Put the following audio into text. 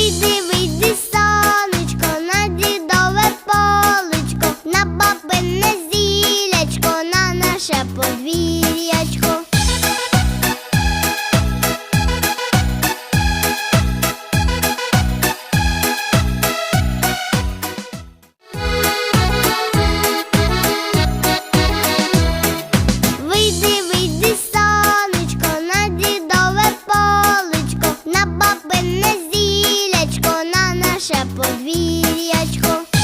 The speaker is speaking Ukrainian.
Вийди, сонечко, на дідове полечко, на бабине на наше подвір'я. Зміячко